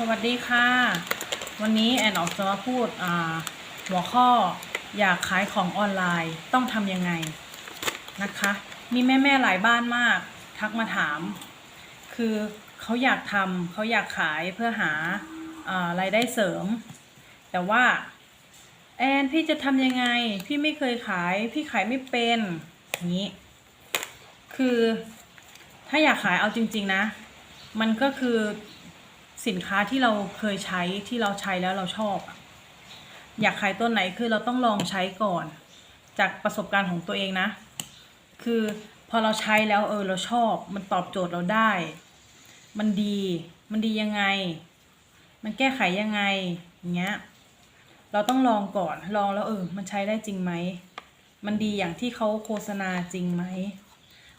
สวัสดีค่ะ วันนี้แอนออกจะมาพูดหัวข้ออยากขายของออนไลน์ต้องทำยังไงนะคะ มีแม่ๆหลายบ้านมาก ทักมาถาม คือเขาอยากทำเขาอยากขายเพื่อหาอารายได้เสริม แต่ว่า แอนพี่จะทำยังไง พี่ไม่เคยขาย พี่ขายไม่เป็นอย่างนี้ คือถ้าอยากขายเอาจริง ๆนะ มันก็คือ สินค้าที่เราเคยใช้ที่เราใช้แล้วเราชอบ อยากขายตัวไหนคือเราต้องลองใช้ก่อน จากประสบการณ์ของตัวเองนะ คือพอเราใช้แล้วเออเราชอบ มันตอบโจทย์เราได้ มันดี มันดียังไง มันแก้ไขยังไงอย่างเงี้ยเราต้องลองก่อนลองแล้วเออมันใช้ได้จริงไหมมันดีอย่างที่เขาโฆษณาจริงไหม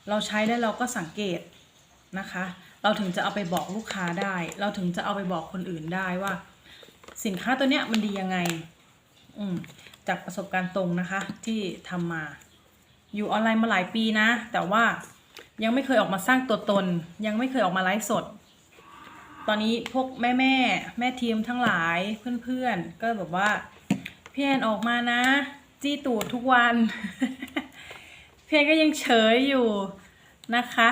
เราใช้แล้วเราก็สังเกตนะคะ เราถึงจะเอาไปบอกลูกค้าได้ เราถึงจะเอาไปบอกคนอื่นได้ว่า สินค้าตัวเนี้ยมันดียังไง อืมจากประสบการณ์ตรงนะคะ ที่ทำมา อยู่ออนไลน์มาหลายปีนะ แต่ว่ายังไม่เคยออกมาสร้างตัวตน ยังไม่เคยออกมาไลฟ์สด ตอนนี้พวกแม่แม่แม่ทีมทั้งหลายเพื่อนๆ ก็แบบว่าพี่แอนออกมานะ จี้ตูดทุกวันพี่แอนก็ยังเฉยอยู่นะคะ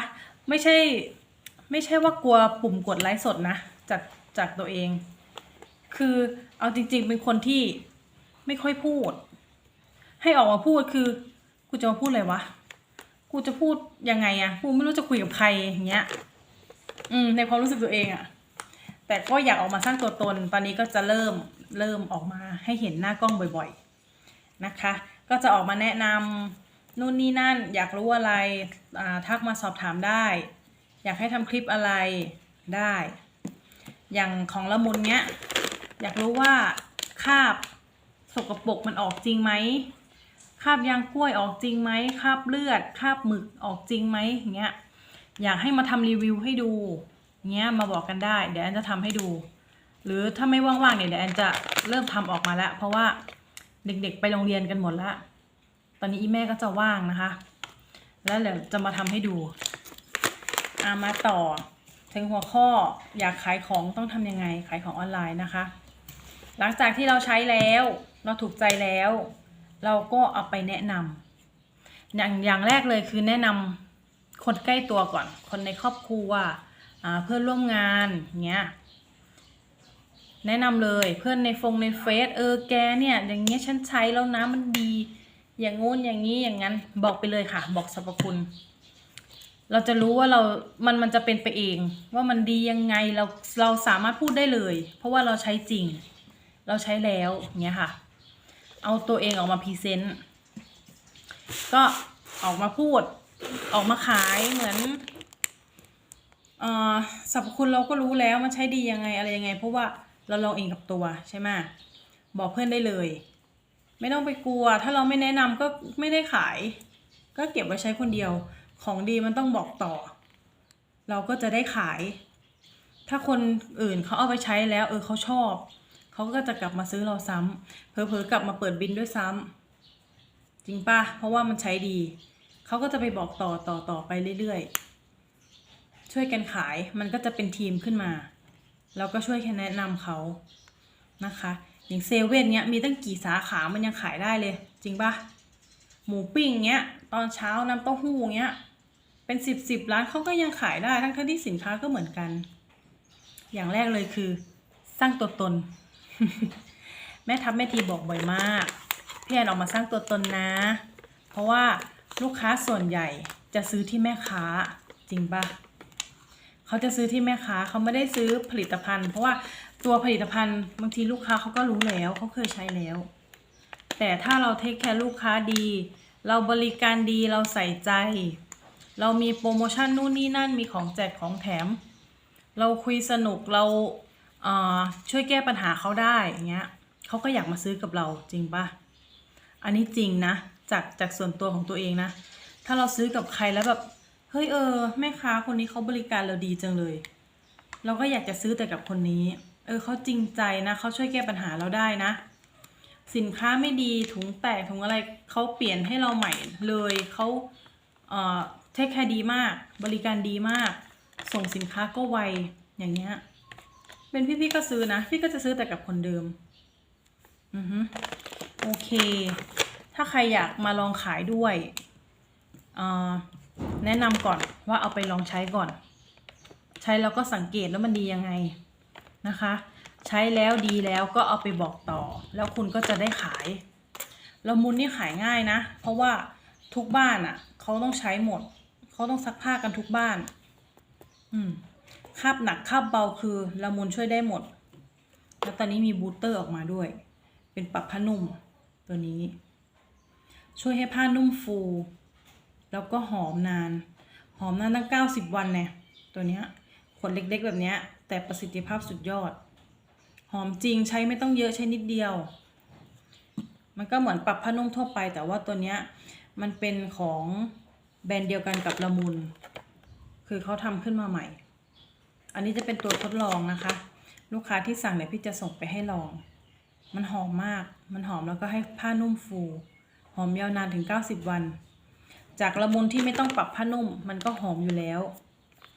ไม่ใช่ ไม่ใช่ว่ากลัวปุ่มกดไลฟ์สดนะจากจากตัวเอง คือเอาจริง ๆ เป็นคนที่ไม่ค่อยพูด ให้ออกมาพูดคือ กูจะมาพูดอะไรวะ กูจะพูดยังไงอะกูไม่รู้จะคุยกับใครอย่างเงี้ย อืมในความรู้สึกตัวเองอะแต่ก็อยากออกมาสร้างตัวตน ตอนนี้ก็จะเริ่มเริ่มออกมาให้เห็นหน้ากล้องบ่อย ๆ นะคะ ก็จะออกมาแนะนำนู่นนี่นั่น อยากรู้อะไรอ่าทักมาสอบถามได้ อยากให้ทำคลิปอะไรได้ อย่างของละมุนเนี้ย อยากรู้ว่าคาบสกปรกมันออกจริงไหมคาบยางกล้วยออกจริงไหมคาบเลือดคาบหมึกออกจริงไหมอย่างเงี้ยอยากให้มาทำรีวิวให้ดูเงี้ยมาบอกกันได้ เดี๋ยวแอนจะทำให้ดู หรือถ้าไม่ว่างๆเนี่ยเดี๋ยวแอนจะเริ่มทำออกมาแล้ว เพราะว่าเด็กๆไปโรงเรียนกันหมดล้วตอนนี้อีแม่ก็จะว่างนะคะ แล้วเดี๋ยวจะมาทำให้ดู อามาต่อ ถึงหัวข้ออยากขายของต้องทำยังไงขายของออนไลน์นะคะ หลังจากที่เราใช้แล้ว เราถูกใจแล้ว เราก็เอาไปแนะนำอย่างอย่างแรกเลยคือแนะนำคนใกล้ตัวก่อน คนในครอบครัวเพื่อนร่วมงานเงี้ยแนะนำเลยเพื่อนในฟงในเฟซเออแกเนี่ย อย่างเงี้ยฉันใช้แล้วนะมันดี อย่างงู้นอย่างนี้อย่างนั้นบอกไปเลยค่ะ บอกสรรพคุณ เราจะรู้ว่าเรา มัน มันจะเป็นไปเอง ว่ามันดียังไง เรา เราสามารถพูดได้เลย เพราะว่าเราใช้จริง เราใช้แล้วเงี้ยค่ะ เอาตัวเองออกมาพรีเซนต์ ก็ออกมาพูด ออกมาขายเหมือนอ่อสรรพคุณเราก็รู้แล้วมันใช้ดียังไงอะไรยังไง เพราะว่าเราลองเองกับตัวใช่ไหมบอกเพื่อนได้เลย ไม่ต้องไปกลัว ถ้าเราไม่แนะนำก็ไม่ได้ขาย ก็เก็บไว้ใช้คนเดียว ของดีมันต้องบอกต่อ เราก็จะได้ขาย ถ้าคนอื่นเขาเอาไปใช้แล้ว เออเขาชอบ เขาก็จะกลับมาซื้อเราซ้ำเผลอๆกลับมาเปิดบินด้วยซ้ำจริงปะเพราะว่ามันใช้ดี เขาก็จะไปบอกต่อต่อต่อไปเรื่อยๆ ช่วยกันขายมันก็จะเป็นทีมขึ้นมา เราก็ช่วยแนะนำเขานะคะ อย่างเซเว่นเนี้ยมีตั้งกี่สาขามันยังขายได้เลย จริงปะ หมูปิ้งเงี้ย ตอนเช้าน้ำเต้าหู้เงี้ย เป็นสิบสิบร้านเขาก็ยังขายได้ทั้งที่สินค้าก็เหมือนกัน อย่างแรกเลยคือ สร้างตัวตน แม่ทัพแม่ทีบอกบ่อยมากพี่แอนออกมาสร้างตัวตนนะ เพราะว่าลูกค้าส่วนใหญ่จะซื้อที่แม่ค้าจริงปะเขาจะซื้อที่แม่ค้าเขาไม่ได้ซื้อผลิตภัณฑ์ เพราะว่าตัวผลิตภัณฑ์บางทีลูกค้าเขาก็รู้แล้วเขาเคยใช้แล้ว แต่ถ้าเราเทคแคร์ลูกค้าดี เราบริการดีเราใส่ใจ เรามีโปรโมชั่นนู่นนี่นั่นมีของแจกของแถม เราคุยสนุกเราเช่วยแก้ปัญหาเขาได้อย่างเงี้ยเขาก็อยากมาซื้อกับเราจริงปะอันนี้จริงนะ จากจากส่วนตัวของตัวเองนะ ถ้าเราซื้อกับใครแล้วแบบเฮ้ยเออแม่ค้าคนนี้เขาบริการเราดีจังเลย เราก็อยากจะซื้อแต่กับคนนี้ เออเขาจริงใจนะเขาช่วยแก้ปัญหาเราได้นะ สินค้าไม่ดีถุงแตกถุงอะไรเขาเปลี่ยนให้เราใหม่เลยเขาเอ่อเทคแคร์ดีมาก บริการดีมาก ส่งสินค้าก็ไวอย่างเงี้ยเป็นพี่พี่ก็ซื้อนะ พี่ก็จะซื้อแต่กับคนเดิมอือฮึโอเค ถ้าใครอยากมาลองขายด้วยอ่าแนะนำก่อนว่าเอาไปลองใช้ก่อน ใช้แล้วก็สังเกตแล้วมันดียังไงนะคะ ใช้แล้วดีแล้วก็เอาไปบอกต่อ แล้วคุณก็จะได้ขายละมุนนี่ขายง่ายนะ เพราะว่าทุกบ้านอะ่ะเขาต้องใช้หมด เขาต้องซักผ้ากันทุกบ้าน อืมคาบหนักคาบเบาคือละมุนช่วยได้หมด แล้วตอนนี้มีบูสเตอร์ออกมาด้วย เป็นปรับผ้านุ่มตัวนี้ ช่วยให้ผ้านุ่มฟู แล้วก็หอมนาน หอมนานตั้ง 90 วันเนี่ยตัวเนี้ยขวดเล็กๆแบบเนี้ยแต่ประสิทธิภาพสุดยอด หอมจริงใช้ไม่ต้องเยอะใช้นิดเดียว มันก็เหมือนปรับผ้านุ่มทั่วไป แต่ว่าตัวเนี้ยมันเป็นของแบรนด์เดียวกันกับละมุน คือเขาทำขึ้นมาใหม่ อันนี้จะเป็นตัวทดลองนะคะ ลูกค้าที่สั่งเนี่ยพี่จะส่งไปให้ลอง มันหอมมาก มันหอมแล้วก็ให้ผ้านุ่มฟู หอมยาวนานถึง 90 วัน จากละมุนที่ไม่ต้องปรับผ้านุ่ม มันก็หอมอยู่แล้ว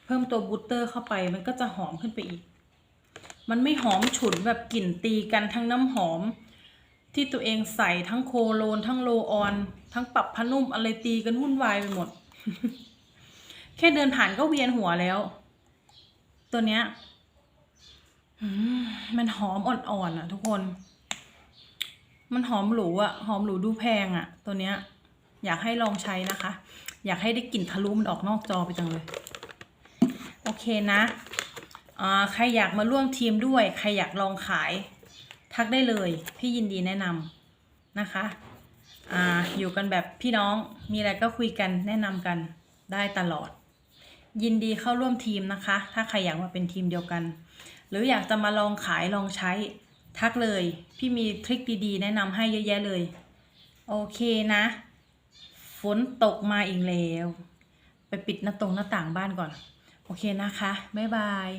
เพิ่มตัวบูสเตอร์เข้าไปมันก็จะหอมขึ้นไปอีก มันไม่หอมฉุนแบบกลิ่นตีกันทั้งน้ำหอม ที่ตัวเองใส่ทั้งโคโลน ทั้งโลออน ทั้งปรับผ้านุ่มอะไรตีกันวุ่นวายไปหมด แค่เดินผ่านก็เวียนหัวแล้ว ตัวเนี้ยมันหอมอ่อนๆอะ ทุกคน มันหอมหรูอะ หอมหรูดูแพงอะ ตัวเนี้ย อยากให้ลองใช้นะคะ อยากให้ได้กลิ่นทะลุมันออกนอกจอไปจังเลย โอเคนะ ใครอยากมาร่วมทีมด้วย ใครอยากลองขาย ทักได้เลย พี่ยินดีแนะนำนะคะอ่าอยู่กันแบบพี่น้องมีอะไรก็คุยกันแนะนำกันได้ตลอด ยินดีเข้าร่วมทีมนะคะ ถ้าใครอยากมาเป็นทีมเดียวกัน หรืออยากจะมาลองขายลองใช้ทักเลย พี่มีทริคดีๆ แนะนำให้เยอะแยะเลย โอเคนะ ฝนตกมาอีกแล้ว ไปปิดหน้าตรงหน้าต่างบ้านก่อน โอเคนะคะ บ๊ายบาย